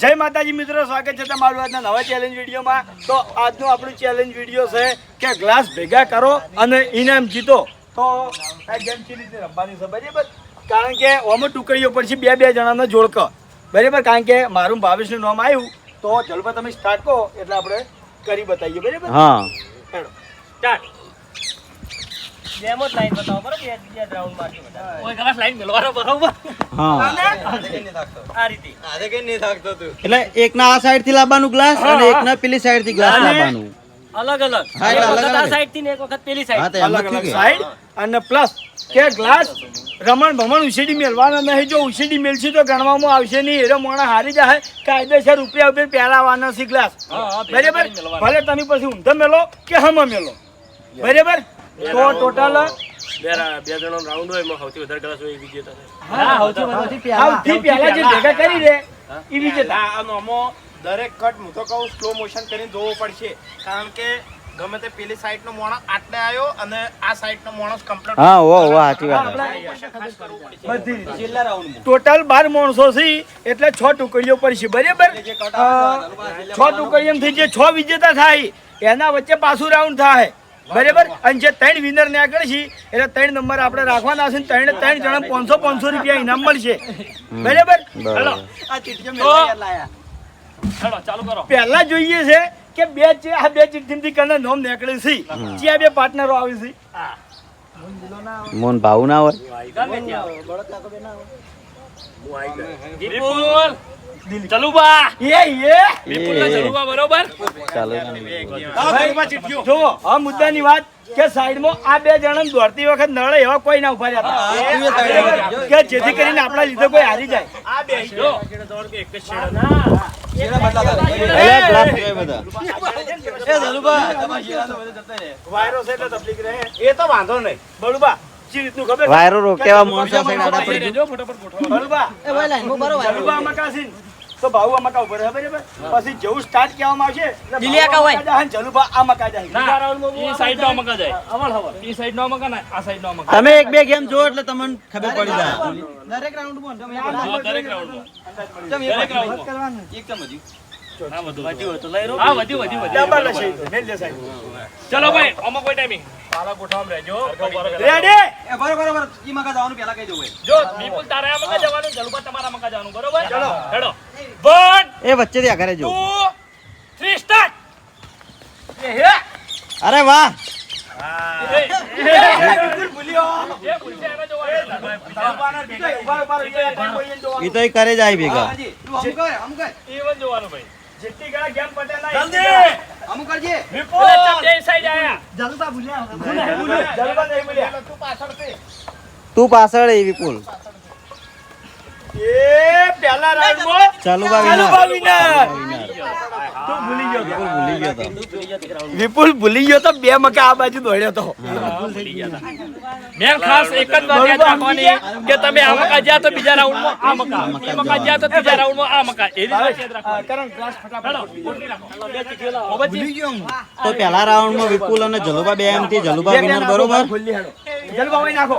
જય માતાજી મિત્રો સ્વાગત છે તમારું આજના નવા ચેલેન્જ વિડીયોમાં. તો આજનું આપણું ચેલેન્જ વીડિયો છે કે ગ્લાસ ભેગા કરો અને ઇનામ જીતો. તો આ ગેમ કેવી રીતે રમવાની છે બરાબર? કારણ કે ઓમાં ટુકડીઓ પડશે બે બે જણાનો જોડક. બરાબર? કારણ કે મારું ભાવેશનું નામ આવ્યું. તો જલપા તમે સ્ટાર્ટ કહો એટલે આપણે કરી બતાવીએ બરાબર? હા. ચાલો સ્ટાર્ટ ડેમો જ લાઈન બતાવો બરાબર? બે બે રાઉન્ડ મારજો બધા કોઈ લાઈન મેલવાનો બરોબર? હા. આ રીતે. એટલે એકના આ સાઈડથી લાવવાનું ગ્લાસ અને એકના પેલી સાઈડથી ગ્લાસ લાવવાનું. અલગ અલગ. હા, અલગ આ અલગ. સાઈડથી ને એક વખત પેલી સાઈડ અલગ અલગ સાઈડ અને પ્લસ કે ગ્લાસ રમણ ભમણ ઉછેડી મેળવાના નહીં. જો ઉછેડી મેળશે તો ગણવામાં આવશે નહીં. એનો મોણા હારી જાય. કાયદેસર રૂપિયા ઉપર પહેરાવાના છે ગ્લાસ બરાબર? ભલે તમે પછી ઊંધો મેલો કે હમ મેલો બરાબર? તો ટોટલ બે જણનો રાઉન્ડ હોય એમાં સૌથી વધારે ગ્લાસ હોય એ વિજેતા હા સૌથી સૌથી પહેલા જે ભેગા કરી દે એ વિજેતા આ આમાં દરેક કટ હું તો કહું સ્લો મોશન કરીને જોવો પડશે. કારણ કે ગમે તે પેલી સાઈડ નો માણસ આટલે આવ્યો અને આ સાઈડ નો માણસ કમ્પ્લીટ હા ઓ ઓ સાચી વાત. બધી રીતે. ટોટલ બાર માણસો છે એટલે છ ટુકડીઓ પડશે બરાબર? છ ટુકડીઓમાંથી જે છ વિજેતા થાય એના વચ્ચે પાછું રાઉન્ડ થાય. બરાબર? અને જે ત્રણ વિનર ને આગળ છે એટલે ત્રણ નંબર આપણે રાખવાના છે ત્રણ ત્રણ જણા પાંચસો પાંચસો રૂપિયા ઇનામ મળશે. બરાબર? બરાબર. હેલો. ચાલુ પહેલા જોઈએ છે કે બે જે આ બે ચિઠ્ઠીથી કને નોમ નીકળે છે? જે આ બે પાર્ટનરો આવે છે? મોન ભાવ ના હોય? ચલુબા એ એ. વિપુલ ચલુબા બરોબર? ચાલો. જો આ મુદ્દાની વાત કે સાઈડમાં આ બે જણા દોડતી વખત નળે એવા કોઈ ના ઊભા રહેતા કે જેથી કરીને આપણા લીધે કોઈ હારી જાય. આ બે જો. એક જ વાયરો છે એટલે તકલીફ રહે. એ તો વાંધો નહીં. બળુબા ચી રીતનું ખબર વાયરો રોકેવા મોટા બળુબા તો ભાવ આ મકા ઊભો રહે બરાબર? પછી જેવું સ્ટાર્ટ કહેવામાં આવશે દિલિયા કા હોય? જાય, જલુબા આમાં જાય ના ઈ સાઈડ નો મકા જાય અવળ હવળ એ સાઈડ નો મકા ના આ સાઈડ નો મકા તમે એક બે ગેમ જો એટલે તમને ખબર પડી જાય. દરેક રાઉન્ડમાં દરેક રાઉન્ડમાં હા વધુ વધ્યું તો લઈ હા વધ્યું વધ્યું ડબલ વધ્યું હશે ઈ તો. મેલ દે સાહેબ. ચલો ભાઈ આમાં કોઈ ટાઈમિંગ પાલા ગોઠવામાં જો વિપુલ તારે મકા જવાનું જલુબા તમારા મકા જવાનું બરોબર? ચલો. હેડો. વન એ ત્યાં ઘરે જો થ્રી સ્ટાર્ટ અરે વાહ. એ તો કરે જાય ભેગા. ઈવન જોવાનું ભાઈ જેટલી ગળા ગેમ પતે ના જલ્દી વિપુલ ચમ સાઈડ આયા જલબા નહીં બોલ્યા તું પાછળ વિપુલ. એ ભૂલી વિપુલ ભૂલી ગયો તો. બે મકા આ બાજુ દોડ્યો તો. મેં ખાસ એક જ વાત યાદ રાખવાની કે તમે આ મકા જ્યાં તો બીજા રાઉન્ડમાં આ મકા. મકા જ્યાં તો ત્રીજા રાઉન્ડમાં આ મકા. યાદ રાખવાનું. તો પહેલા રાઉન્ડમાં વિપુલ અને જલુબા બે એમ થી જલુબા વિનર બરોબર? જલબા નાખો.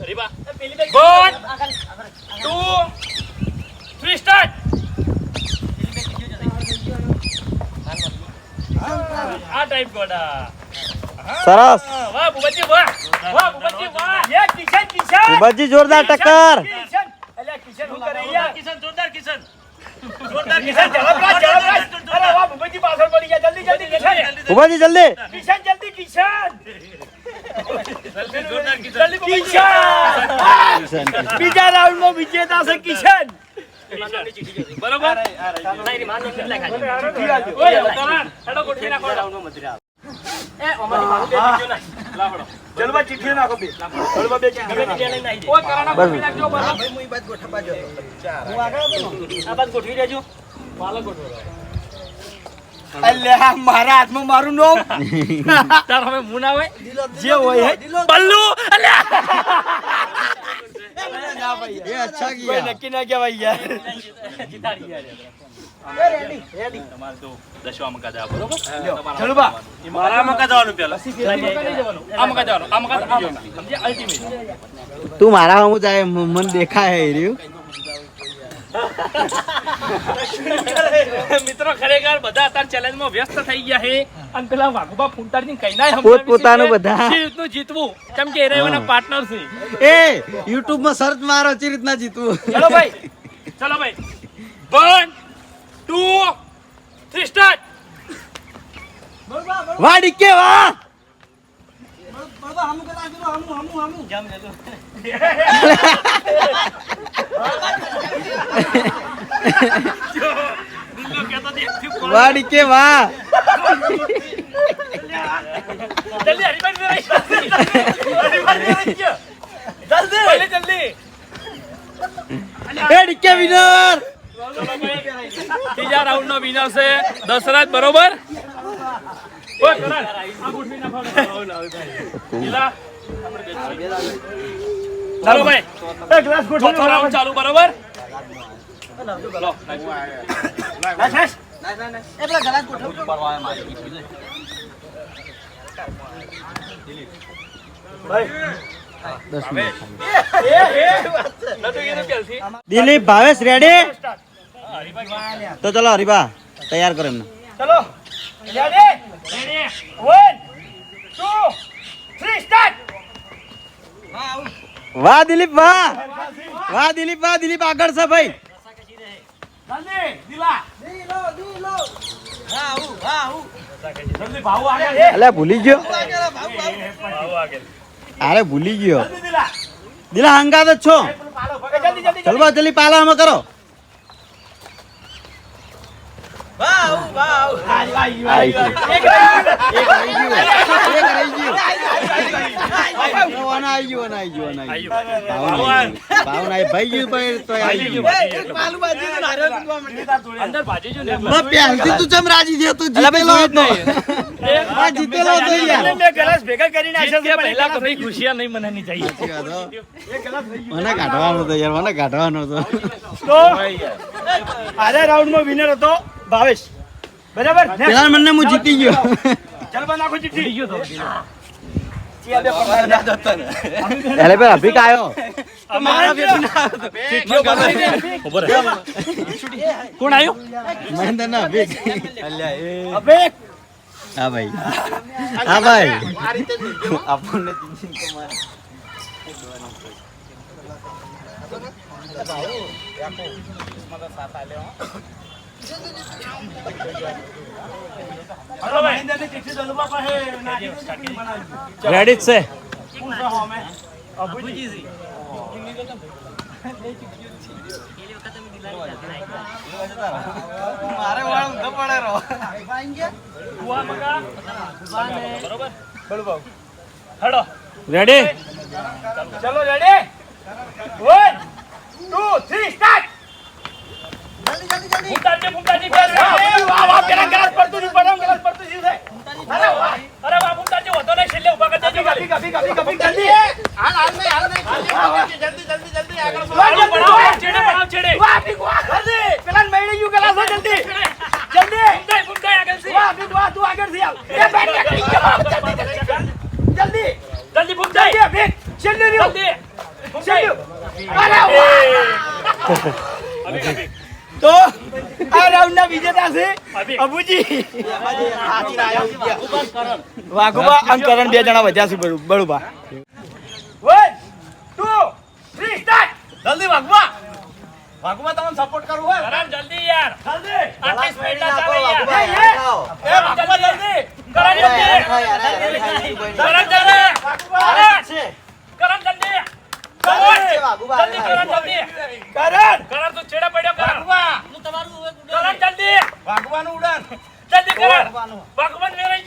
રીબા વન ટુ થ્રી સ્ટાર્ટ આ ટાઈપ ગોડા સરસ વાહ ભૂપતજી વાહ વાહ ભૂપતજી વાહ એ કિશન કિશન સુભાષજી જોરદાર ટક્કર કિશન અલ્યા કિશન શું કરે યાર કિશન જોરદાર કિશન જોરદાર કિશન ઝડપ રાખ ઝડપ રાખ અરે વાહ ભૂપતજી પાછળ પડી ગયા જલ્દી જલ્દી કિશન સુભાષજી જલ્દી કિશન જલ્દી કિશન જોરદાર કિશન. બીજા રાઉન્ડમાં વિજેતા છે કિશન. બરોબર? ગોઠવી જલવા ચીઠી નાખો બે. જલવા બે ચીઠી નાખો. ઓય કરાના ગોઠવી નાખજો બરાબર. આ બાદ ગોઠવી દેજો. અલ્યા મારા હાથમાં મારું નોમ. તાર હવે મું ના હોય જે હોય હે. બલ્લુ અલ્યા ये अच्छा किया કિયા नक्की ना क्या भाई यार તો દસવા મકા જવા બરોબર ચલો બા મારા મકા જવાનું? પેલા આ મકા જવાનું? આ મકા આ મકા સમજ્યા? અલ્ટિમેટ તું મારા હું જાય મન મને દેખાય રહ્યું મિત્રો ખરેખર બધા અત્યારે ચેલેન્જમાં વ્યસ્ત થઈ ગયા છે. અને પેલા વાઘુબા ફૂંટાડી કઈ ના પોતપોતાનું બધા. રીતનું જીતવું? કેમ કે એ એના પાર્ટનર છે. એ યુટ્યુબમાં સર્ચ મારો ચી રીતના જીતવું? ચલો ભાઈ ચલો ભાઈ. વન ટુ થ્રી સ્ટાર્ટ વાડી કે વાહ? વાહ ડીકે વાહ જલ્દી હરીભાઈ મેરાઈ હરીભાઈ મેરાઈ એ ડીકે વિનર? ત્રીજા રાઉન્ડ નો વિનર છે દશરથ બરોબર? ઓય, કરણ, આ ગોઠવી ને. લીલા. ચાલો ભાઈ. એક ગ્લાસ ગોઠવો ચોથો રાઉન્ડ ચાલુ બરોબર લો, નાખ. ગ્લાસ ગોઠવો. પરવા મારી પહેલથી. દિલીપ ભાવેશ રેડી તો ચલો હરીબા તૈયાર કરો એમને. ચલો. Ready one two three start વાહ દિલીપ વાહ! વાહ દિલીપ વાહ દિલીપ આગળ છે ભાઈ. જલ્દી દિલા. જલ્દી ભાવ આગળ એ અલ્યા ભૂલી ગયો? અરે ભૂલી ગયો. દિલા. દિલા હંગાત જ છો. જલ્દી જલ્દી ચલો જલ્દી પાલા અમે કરો. વાવ વાવ આવી ગયું એક રહી ગયું એક રહી ગયું આવી ગયું આવી ગયું આવી ગયું ભાવના ભાઈ ગયું પણ તો આવી ગયું પાલુ બાજી તો નારે ગુવા મંડી અંદર ભાજી જો ને મે પહેલથી તું જમ રાજી છે તું જીતેલો હતો આ જીતેલો હતો યાર મે ગ્લાસ ભેગા કરી નાખ્યા છે પહેલા તો ભાઈ ખુશિયા નહીં મને ની જઈ મને કાઢવાનો હતો યાર મને કાઢવાનો હતો તો આરે રાઉન્ડમાં વિનર હતો ભાવેશ બરાબર? પેલા મને હું જીતી ગયો. ચાલ બા નાખો ચિઠ્ઠી એટલે પેલા અભિક આવ્યો કોણ આવ્યું મહેન્દ્ર ના અભિક. હવે હા ભાઈ. હા ભાઈ. આપણને રેડી છે? કોણ છે. મારે વાળ ઊંધો પડે રો કુવા મગા? બરોબર. બળુભાઉ. હેડો. રેડી ચલો ready one two three start અરે બાપુ તાજી હોતો નહીં છેલ્લે ઊભા કરી દેજો જલ્દી હાલ હાલ નહીં હાલ નહીં જલ્દી જલ્દી જલ્દી આગળ વધો. વાહ, જલ્દી, બનાવો વાહ. છેડે બનાવો છેડે વાહ ભીખ વાહ જલ્દી પેલા મળી ગયું ગ્લાસ હો, જલ્દી જલ્દી ફૂંટાઈ ફૂંટાઈ આગળ છે વાહ ભીખ વાહ તું આગળથી આવ એ બેન નીકળી ગયો જલ્દી જલ્દી જલ્દી જલ્દી ફૂંટાઈ જલ્દી ભીખ છેલ્લું રહ્યું જલ્દી છેલ્લું અરે વાહ તો આ રાઉન્ડના વિજેતા છે અબુજી વાઘુબા અને કરણ બે જણા વધ્યા છે Baluba one two three start જલ્દી વાઘુબા વાઘુબા તમને સપોર્ટ કરવો હોય કરણ જલ્દી યાર જલ્દી આટલી સ્પીડ ના ચાલે યાર. એ વાઘુબા જલ્દી કરણ જલ્દી કરણ જલ્દી કરણ જલ્દી જલ્દી કરણ જલ્દી. કરણ. કરણ તો છેડા પડ્યો કરણ. વાગવા હું તમારું હવે કરણ જલ્દી. વાગવાનું ઉડાન. જલ્દી કરણ. ભગવાન. મેરાઈ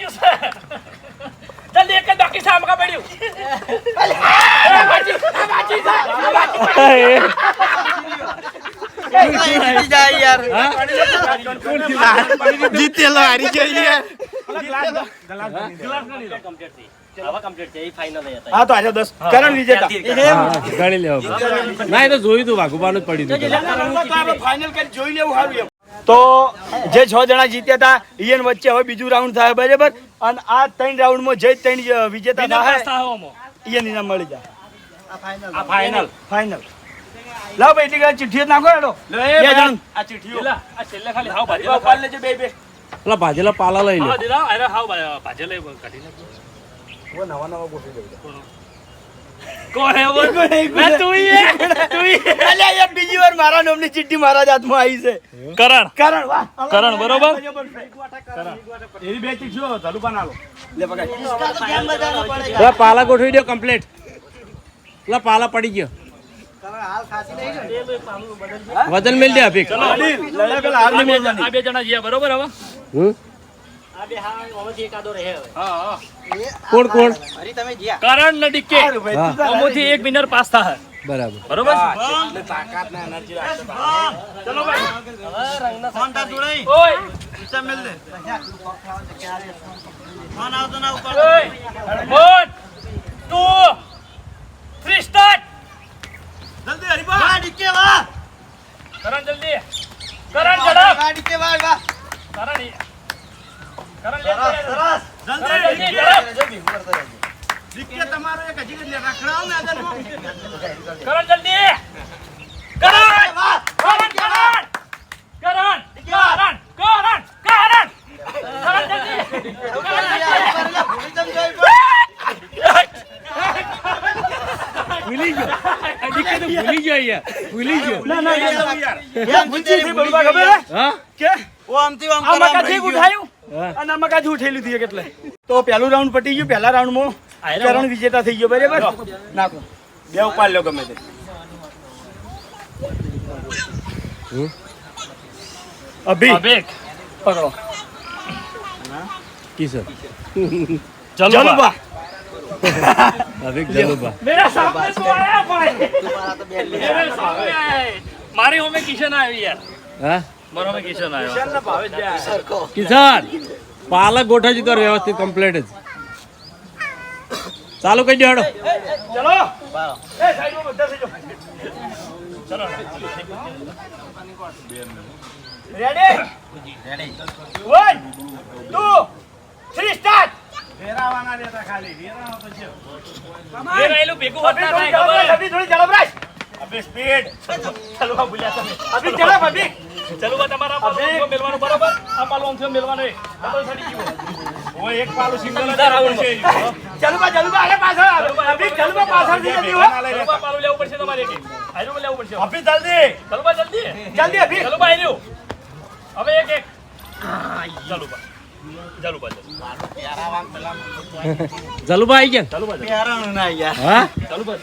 જીતેલો હારી ગઈ ગ્લાસ ગ્લાસ ગ્લાસ કમ્પ્લીટ થઈ હા તો આજે દસ. કરણ વિજેતા ગણી લેવો. ના એ તો જોયું તું વાઘુબાનું જ પડ્યું હતું કરી જોઈ લેવું સારું તો જે છ જણા જીત્યા હતા ઈયન વચ્ચે હવે બીજું રાઉન્ડ થાય બરાબર? અને આ ત્રણ રાઉન્ડમાં જે ત્રણ વિજેતા થાય ઈયન ઇનામ મળી જાય ફાઈનલ ફાઇનલ ફાઇનલ લાવ ભાઈ એટલે ચિઠ્ઠી નાખો હેડો. બે જણ. આ ચીઠીઓ આ છેલ્લે ખાલી હાવ ભાજી ઉપાડ લેજો બે બે એટલે ભાજેલા પાલા લઈ લે. હાવ ભાજે લઈ કાઢી નાખ. નવા નવા ગોઠવી દઉં કોણ હે બોલ મેં તું હી હે તું હી. અલ્યા યાર બીજી વાર મારા નામની ચિઠ્ઠી મારા જ હાથમાં આવી છે કરણ કરણ વાહ કરણ, બરોબર? એવી બે ચિઠ્ઠીઓ ધલુપા ના લો લે પકડ લે પાલા ગોઠવી દો કમ્પ્લીટ લે પાલા પડી ગયો વજન મેલ દે અભિક આ બે જણા જીયા બરોબર હવે હમ? કોણ કોણ? કરણ ને ડીકે અમોથી ભૂલી ગયો યાર ભૂલી ગયો. ના ના યાર. ભૂલી થી બોલવા ખબર હે? હા? કે? ઓ આમથી આમ આ કરવા મકાથી ઉઠાયું અને આમાં મકાથી ઉઠેલું થયું એટલે. તો પહેલું રાઉન્ડ પટી ગયું પહેલા રાઉન્ડમાં. કરણ વિજેતા થઈ ગયો બરાબર? નાખો. બે ઉપાડ લો ગમે તે. અભી અભિક. પકડો. કિશોર अभी चलो बा मेरा सामने तो आया भाई तुम्हारा तो बैल मेरे सामने आया है मारे होमे किशन आयो यार મારો મે કિશન આયો કિશન ના ભાવે જ સરકો કિશન પાલક ગોઠાજી તો વ્યવસ્થિત કમ્પ્લીટ જ. ચાલુ કરી દો હેડો. ચલો. એ સાઈડમાં બધા થઈ જાઓ. ચલો. રેડી રેડી 1 2 વેરાવાના રહેતા ખાલી. વેરાવા તો છે. ભેગું હોત થાય ખબર? અભી થોડી ઝડપ રાખ અબે સ્પીડ ચાલો ભૂલ્યા તમે. અભી ઝડપ અભી. ચાલો તમારા પાલો આમથો મેલવાનું આ પાલો આમથો મેલવાનો. એ ડબલ સડી ગયો. ઓ એક પાલું સિંગલ. જલુબા જલુબા અરે પાછળ આવે. અભી જલુબા પાછળથી જલ્દી હો ચાલો પાલો લેવું પડશે તમારે એક. એક. લેવું પડશે. અભી જલ્દી. ચાલો બા જલ્દી અભી. હવે એક એક. ચાલો બા ચાલો બા જલુબા આવી ગયા? જલુબા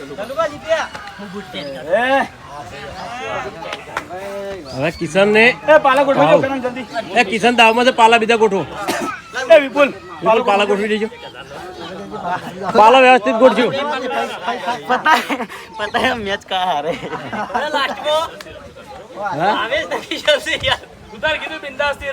હવે કિશન ને પાલા ગોઠવો જલ્દી. એ કિશન દાવમાં છે પાલા બીજા ગોઠવો. એ વિપુલ વિપુલ પાલા ગોઠવી દેજો. પાલા વ્યવસ્થિત ગોઠજો પતા પતા મેચ કા હારે? લાસ્ટ કો આવે નથી જલ્દી યાર ઉતાર કીધું બિંદાસથી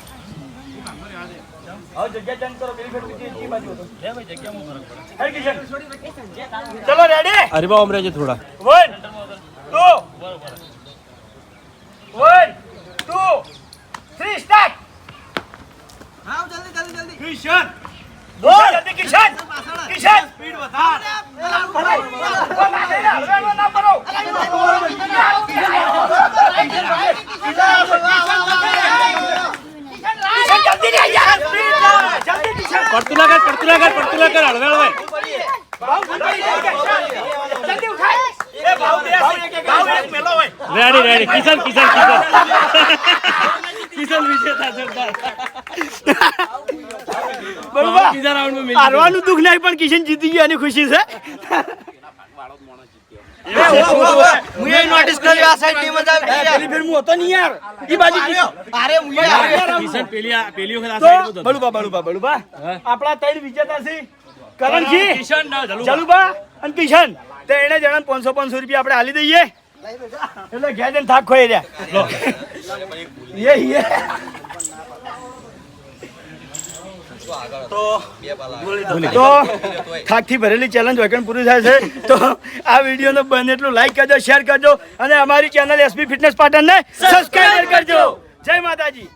ચલો રેડી અરે બા અમરે થોડા one two one two three start આવ જલ્દી જલ્દી જલ્દી કિશન બોલ જલ્દી કિશન કિશન સ્પીડ વધાર ના ભરો પડતું ના કર પડતું ના કર પડતું ના કર હળવે હળવે. જલ્દી ઉઠાય એ ભાવ દે ભાવ એક મેલો હોય રેડી રેડી કિશન કિશન. કિશન કિશન વિજેતા સરદાર. બરોબર. બીજા રાઉન્ડમાં હારવાનું દુઃખ નહીં પણ કિશન જીતી ગયો એની ખુશી છે. હું નોટિસ કર્યું આ સાઈડની મજા પેલી ફેર હું હતો નહીં યાર. ઈ બાજુ કિશન. અરે હું કિશન પેલી પેલી વખત આ તો હતો. બળુબા બળુબા બળુબા આપણા ત્રણ વિજેતા છે. કરણજી. કિશન જલુબા. અને કિશન. તો એને જણા પાંચસો પાંચસો રૂપિયા આપણે હાલી દઈએ. એટલે ઘેર જઈને થાક ખોઈ રહ્યા. યે યે. તો થાકથી ભરેલી ચેલેન્જ વેકન પૂરી થાય છે તો આ વિડીયોને બને એટલું લાઈક કરજો શેર કરજો અને અમારી ચેનલ એસપી ફિટનેસ પાટણને સબસ્ક્રાઈબ કરજો. જય માતાજી.